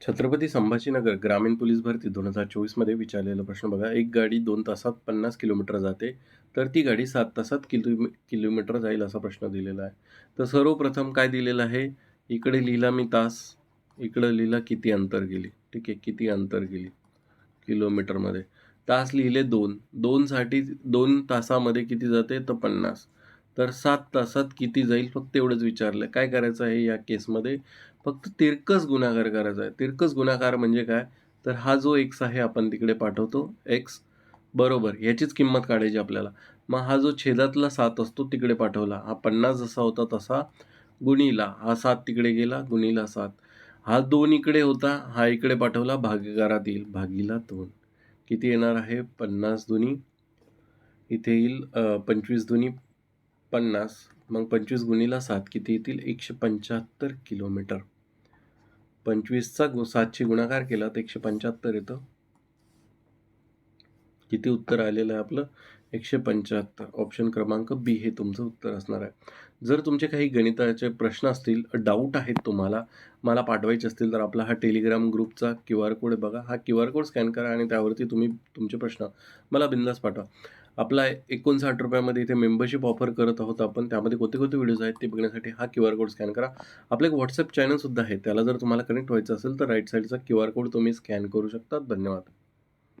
छत्रपती संभाजीनगर ग्रामीण पोलीस भरती दोन हजार चोवीसमध्ये विचारलेला प्रश्न बघा. एक गाडी दोन तासात पन्नास किलोमीटर जाते तर ती गाडी सात तासात किलो किलोमीटर जाईल असा प्रश्न दिलेला आहे. तर सर्वप्रथम काय दिलेलं आहे? इकडे लिहिला मी तास इकडं लिहिला किती अंतर गेली. ठीक आहे किती अंतर गेली किलोमीटरमध्ये. तास लिहिले दोन दोनसाठी दोन तासामध्ये किती जाते? तर पन्नास. तर सात तासात किती जाईल? फक्त एवढंच विचारलं. काय करायचं आहे या केसमध्ये? फक्त तिरकस गुन्हागार करायचा आहे. तिरकस गुन्हागार म्हणजे काय? तर हा जो एक्स आहे आपण तिकडे पाठवतो एक्स बरोबर याचीच किंमत काढायची आपल्याला. मग हा जो छेदातला सात असतो तिकडे पाठवला. हा पन्नास जसा होता तसा गुणीला. हा सात तिकडे गेला गुणीला सात. हा दोन इकडे होता हा इकडे पाठवला भागीकारात येईल. भागीला दोन. किती येणार आहे? पन्नास दुनी इथे येईल पंचवीस दुनी पन्नास मग पंचवीस गुणीला सात किती येतील? एकशे पंच्याहत्तर किलोमीटर. पंचवीसचा गु सातशे गुणाकार केला तर एकशे पंच्याहत्तर येतं. किती उत्तर आलेलं आहे आपलं? एकशे पंच्याहत्तर. ऑप्शन क्रमांक बी हे तुमचं उत्तर असणार आहे. जर तुमचे काही गणिताचे प्रश्न असतील डाऊट आहेत तुम्हाला मला पाठवायचे असतील तर आपला हा टेलिग्राम ग्रुपचा क्यू आर कोड बघा. हा क्यू आर कोड स्कॅन करा आणि त्यावरती तुम्ही तुमचे प्रश्न मला बिंदास पाठवा. आपला एकोणसाठ रुपयामध्ये इथे मेंबरशिप ऑफर करत आहोत आपण. त्यामध्ये कोणते कोणते व्हिडिओज आहेत ते बघण्यासाठी हा क्यू आर कोड स्कॅन करा. आपलं एक व्हॉट्सअप चॅनलसुद्धा आहे. त्याला जर तुम्हाला कनेक्ट व्हायचं असेल तर राईट साईडचा क्यू आर कोड तुम्ही स्कॅन करू शकता. धन्यवाद.